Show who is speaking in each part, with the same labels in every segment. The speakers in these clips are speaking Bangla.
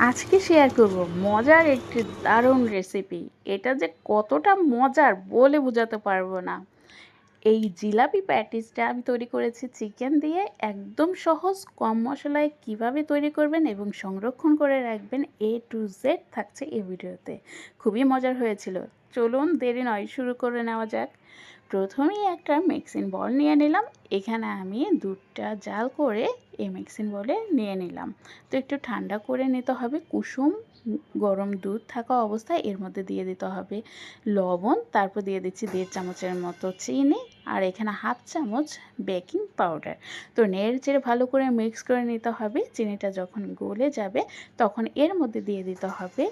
Speaker 1: আজকে শেয়ার করব। মজার একটি দারুণ রেসিপি এটা যে কতটা মজার বলে বোঝাতে পারব না। এই জিলাপি প্যাটিসটা আমি তৈরি করেছি চিকেন দিয়ে। একদম সহজ, কম মশলায় কীভাবে তৈরি করবেন এবং সংরক্ষণ করে রাখবেন এ টু জেড থাকছে এই ভিডিওতে। খুবই মজার হয়েছিল। চলুন দেরি নয়, শুরু করে নেওয়া যাক। প্রথমেই একটা মিক্সিং বল নিয়ে নিলাম। এখানে আমি দুধটা জাল করে এই মিক্সিং বলে নিয়ে নিলাম। তো একটু ঠান্ডা করে নিতে হবে। কুসুম, গরম দুধ থাকা অবস্থায় এর মধ্যে দিয়ে দিতে হবে লবণ। তারপর দিয়ে দিচ্ছি দেড় চামচের মতো চিনি আর এখানে হাফ চামচ বেকিং পাউডার তো নেড়ে চেড়ে ভালো করে মিক্স করে নিতে হবে। চিনিটা যখন গলে যাবে তখন এর মধ্যে দিয়ে দিতে হবে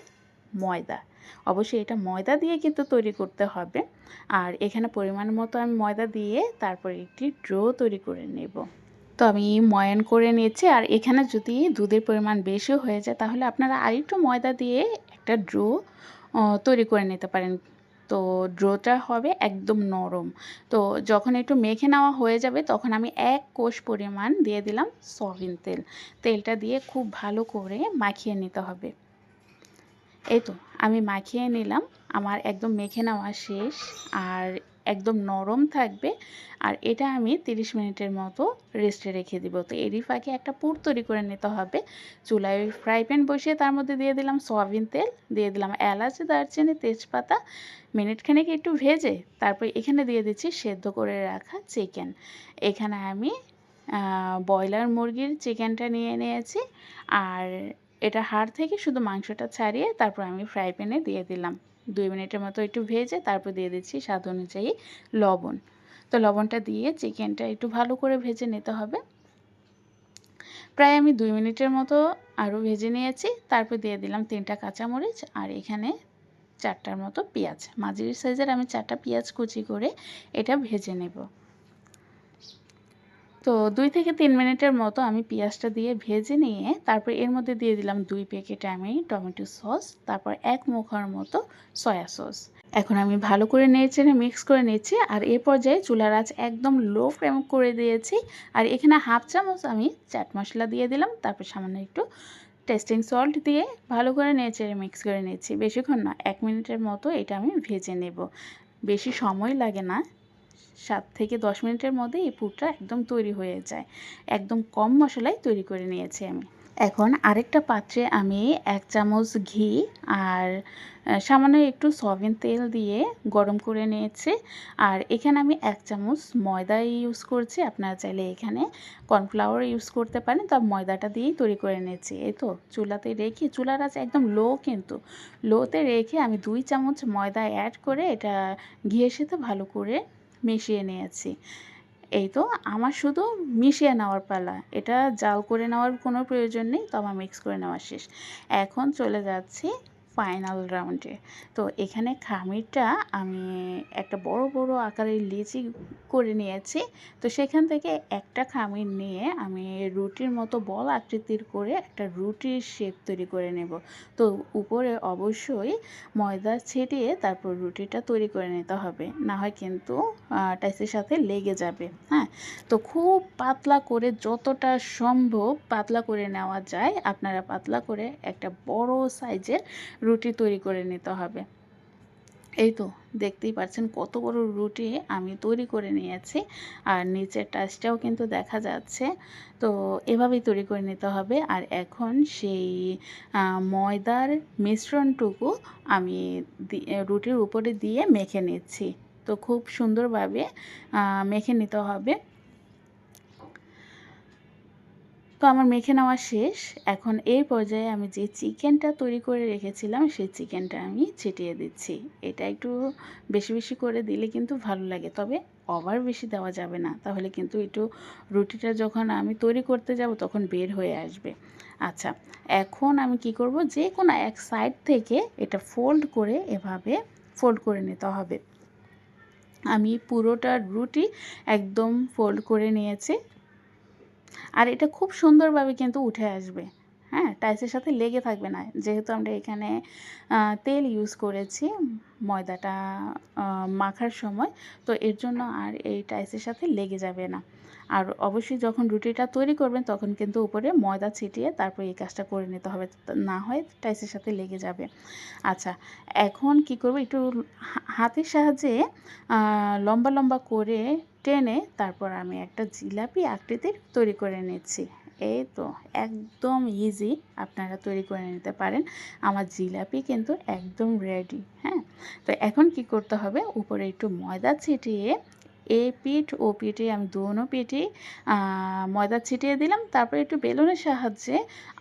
Speaker 1: ময়দা। অবশ্যই এটা ময়দা দিয়ে কিন্তু তৈরি করতে হবে। আর এখানে পরিমাণ মতো আমি ময়দা দিয়ে তারপর একটি ড্রো তৈরি করে নেব। তো আমি ময়ান করে নিয়েছি। আর এখানে যদি দুধের পরিমাণ বেশি হয়ে যায়, তাহলে আপনারা আরেকটু ময়দা দিয়ে একটা ড্রো তৈরি করে নিতে পারেন। তো ড্রোটা হবে একদম নরম। তো যখন একটু মেখে নেওয়া হয়ে যাবে, তখন আমি এক কোষ পরিমাণ দিয়ে দিলাম সয়াবিন তেল। তেলটা দিয়ে খুব ভালো করে মাখিয়ে নিতে হবে। এই তো, আমি মাখিয়ে নিলাম। আমার একদম মেখে নেওয়া শেষ আর একদম নরম থাকবে। আর এটা আমি 30 মিনিটের মতো রেস্টে রেখে দিব। তো এরই ফাঁকে একটা পুর তৈরি করে নিতে হবে। চুলায় ফ্রাই প্যান বসিয়ে তার মধ্যে দিয়ে দিলাম সয়াবিন তেল, দিয়ে দিলাম এলাচ, দারচিনি, তেজপাতা। মিনিটখানেক একটু ভেজে তারপর এখানে দিয়ে দিচ্ছি সেদ্ধ করে রাখা চিকেন। এখানে আমি ব্রয়লার মুরগির চিকেনটা নিয়ে নিয়েছি। আর এটা হাড় থেকে শুধু মাংসটা ছাড়িয়ে তারপর আমি ফ্রাই প্যানে দিয়ে দিলাম। দুই মিনিটের মতো একটু ভেজে তারপর দিয়ে দিচ্ছি স্বাদ অনুযায়ী লবণ। তো লবণটা দিয়ে চিকেনটা একটু ভালো করে ভেজে নিতে হবে। প্রায় আমি দুই মিনিটের মতো আরও ভেজে নিয়েছি। তারপর দিয়ে দিলাম তিনটা কাঁচামরিচ আর এখানে চারটার মতো পেঁয়াজ। মাঝারি সাইজের আমি চারটা পেঁয়াজ কুচি করে এটা ভেজে নেব। তো দুই থেকে তিন মিনিটের মতো আমি পেঁয়াজটা দিয়ে ভেজে নিয়ে তারপর এর মধ্যে দিয়ে দিলাম দুই প্যাকেট আমি টমেটো সস, তারপর এক মুখার মতো সয়া সস। এখন আমি ভালো করে নেড়ে মিক্স করে নিচ্ছি আর এ পর্যায়ে চুলার আঁচ একদম লো ফ্লেম করে দিয়েছি আর এখানে হাফ চামচ আমি চাট মশলা দিয়ে দিলাম, তারপর সামান্য একটু টেস্টিং সল্ট দিয়ে ভালো করে নেড়ে মিক্স করে নিচ্ছি। বেশিক্ষণ না, এক মিনিটের মতো এটা আমি ভেজে নেব। বেশি সময় লাগে না। সাত থেকে দশ মিনিটের মধ্যে এই পুরটা একদম তৈরি হয়ে যায়। একদম কম মশলায় তৈরি করে নিয়েছি আমি। এখন আরেকটা পাত্রে আমি এক চামচ ঘি আর সামান্য একটু সয়াবিন তেল দিয়ে গরম করে নিয়েছি। আর এখানে আমি এক চামচ ময়দা ইউজ করছি, আপনারা চাইলে এখানে কর্নফ্লাওয়ার ইউজ করতে পারেন। তা ময়দাটা দিয়েই তৈরি করে নিয়েছি। এই তো চুলাতে রেখে, চুলার আছে একদম লো কিন্তু। লোতে রেখে আমি দুই চামচ ময়দা অ্যাড করে এটা ঘিয়ের সাথে ভালো করে মিশিয়ে নিয়েছি। এই তো আমার শুধু মিশিয়ে নেওয়ার পালা। এটা জাল করে নেওয়ার কোনো প্রয়োজন নেই তো আমার মিক্স করে নেওয়া শেষ। এখন চলে যাচ্ছি ফাইনাল রাউন্ডে। তো এখানে খামিরটা আমি একটা বড় বড় আকারের লিচি করে নিয়েছি। তো সেখান থেকে একটা খামির নিয়ে আমি রুটির মতো বল আকৃতির করে একটা রুটির শেপ তৈরি করে নেব। তো উপরে অবশ্যই ময়দা ছিটিয়ে তারপর রুটিটা তৈরি করে নিতে হবে। না হয় কিন্তু টাইসের সাথে লেগে যাবে। হ্যাঁ? তো খুব পাতলা করে যতটা সম্ভব পাতলা করে নেওয়া যায়। আপনারা পাতলা করে একটা বড় সাইজের রুটি তৈরি করে নিতে হবে। এই তো দেখতেই পাচ্ছেন কত বড় রুটি আমি তৈরি করে নিয়েছি। আর নিচের টাচটাও কিন্তু দেখা যাচ্ছে। তো এভাবেই তৈরি করে নিতে হবে। আর এখন সেই ময়দার মিশ্রণটুকু আমি রুটির উপরে দিয়ে মেখে নিচ্ছি। তো খুব সুন্দরভাবে মেখে নিতে হবে। তো আমার মেখে নেওয়া শেষ। এখন এই পর্যায়ে আমি যে চিকেনটা তৈরি করে রেখেছিলাম, সেই চিকেনটা আমি ছিটিয়ে দিচ্ছি। এটা একটু বেশি বেশি করে দিলে কিন্তু ভালো লাগে, তবে ওভার বেশি দেওয়া যাবে না। তাহলে কিন্তু একটু রুটিটা যখন আমি তৈরি করতে যাব, তখন বের হয়ে আসবে। আচ্ছা এখন আমি কি করব? যে কোনো এক সাইড থেকে এটা ফোল্ড করে এভাবে ফোল্ড করে নিতে হবে। আমি পুরোটা রুটি একদম ফোল্ড করে নিয়েছি। আর এটা খুব সুন্দরভাবে কিন্তু উঠে আসবে। হ্যাঁ টাইসের সাথে লেগে থাকবে না। যেহেতু আমরা এখানে তেল ইউজ করেছি ময়দাটা মাখার সময়, তো এর জন্য আর এই টাইসের সাথে লেগে যাবে না। আর অবশ্যই যখন রুটিটা তৈরি করবেন, তখন কিন্তু উপরে ময়দা ছিটিয়ে তারপর এই কাজটা করে নিতে হবে। না হয় টাইসের সাথে লেগে যাবে। আচ্ছা এখন কি করব? একটু হাতের সাহায্যে লম্বা লম্বা করে টেনে তারপর আমি একটা জিলাপি আকৃতির তৈরি করে নিচ্ছি। এই তো, একদম ইজি আপনারা তৈরি করে নিতে পারেন। আমার জিলাপি কিন্তু একদম রেডি হ্যাঁ? তো এখন কি করতে হবে? উপরে একটু ময়দা ছিটিয়ে, এ পিঠ ও পিঠে আমি দোনো পিঠে ময়দা ছিটিয়ে দিলাম। তারপরে একটু বেলুনের সাহায্যে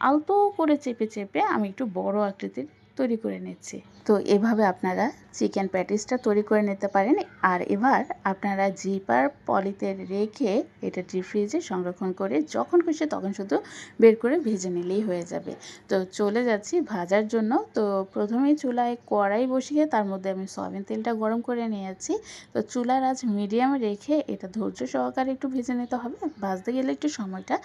Speaker 1: আলতো করে চেপে চেপে আমি একটু বড় আকৃতির তৈরি করে নিচ্ছি। তো এভাবে আপনারা চিকেন প্যাটিসটা তৈরি করে নিতে পারেন। আর এবার আপনারা জিপার পলিতে রেখে এটা ডিপ ফ্রিজে সংরক্ষণ করে যখন খুশি তখন শুধু বের করে ভেজে নিলেই হয়ে যাবে। তো চলে যাচ্ছি ভাজার জন্য। তো প্রথমেই চুলায় কড়াই বসিয়ে তার মধ্যে আমি সয়াবিন তেলটা গরম করে নিয়েছি। তো চুলার আজ মিডিয়ামে রেখে এটা ধৈর্য সহকারে একটু ভেজে নিতে হবে। ভাজতে গেলে একটু সময়টা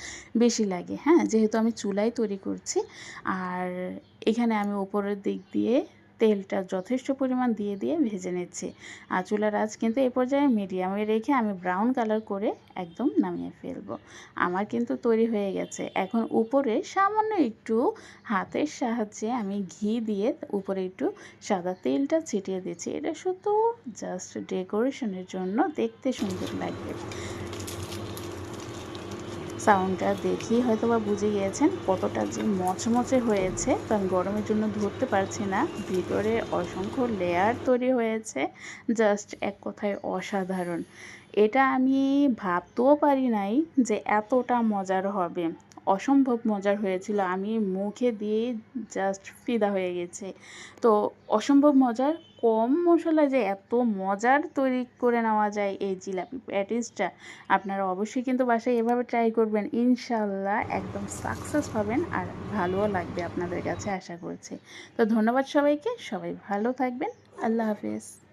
Speaker 1: বেশি লাগে। হ্যাঁ যেহেতু আমি চুলাই তৈরি করছি। আর এখানে আমি উপরের দিক দিয়ে তেলটা যথেষ্ট পরিমাণ দিয়ে দিয়ে ভেজে নিচ্ছি। আর চুলার আঁচ কিন্তু এ পর্যায়ে মিডিয়ামে রেখে আমি ব্রাউন কালার করে একদম নামিয়ে ফেলব। আমার কিন্তু তৈরি হয়ে গেছে। এখন উপরে সামান্য একটু হাতের সাহায্যে আমি ঘি দিয়ে উপরে একটু সাদা তেলটা ছিটিয়ে দিচ্ছি। এটা শুধু জাস্ট ডেকোরেশনের জন্য দেখতে সুন্দর লাগবে। সাউন্ডটা দেখেই হয়তো বা বুঝে গিয়েছেন কতটা যে মচমচে হয়েছে। তো আমি গরমের জন্য ধরতে পারছি না। ভিতরে অসংখ্য লেয়ার তৈরি হয়েছে জাস্ট এক কথায় অসাধারণ। এটা আমি ভাবতেও পারি নাই যে এতটা মজার হবে। অসম্ভব মজার হয়েছিল। আমি মুখে দিয়ে জাস্ট ফিদা হয়ে গেছে। তো অসম্ভব মজার, কম মশলায় যে এত মজার তৈরি করে নেওয়া যায় এই জিলাপি প্যাটিসটা আপনারা অবশ্যই কিন্তু বাসায় এভাবে ট্রাই করবেন। ইনশাল্লাহ একদম সাকসেস হবেন আর ভালোও লাগবে আপনাদের কাছে আশা করছি। তো ধন্যবাদ সবাইকে, সবাই ভালো থাকবেন। আল্লাহ হাফিজ।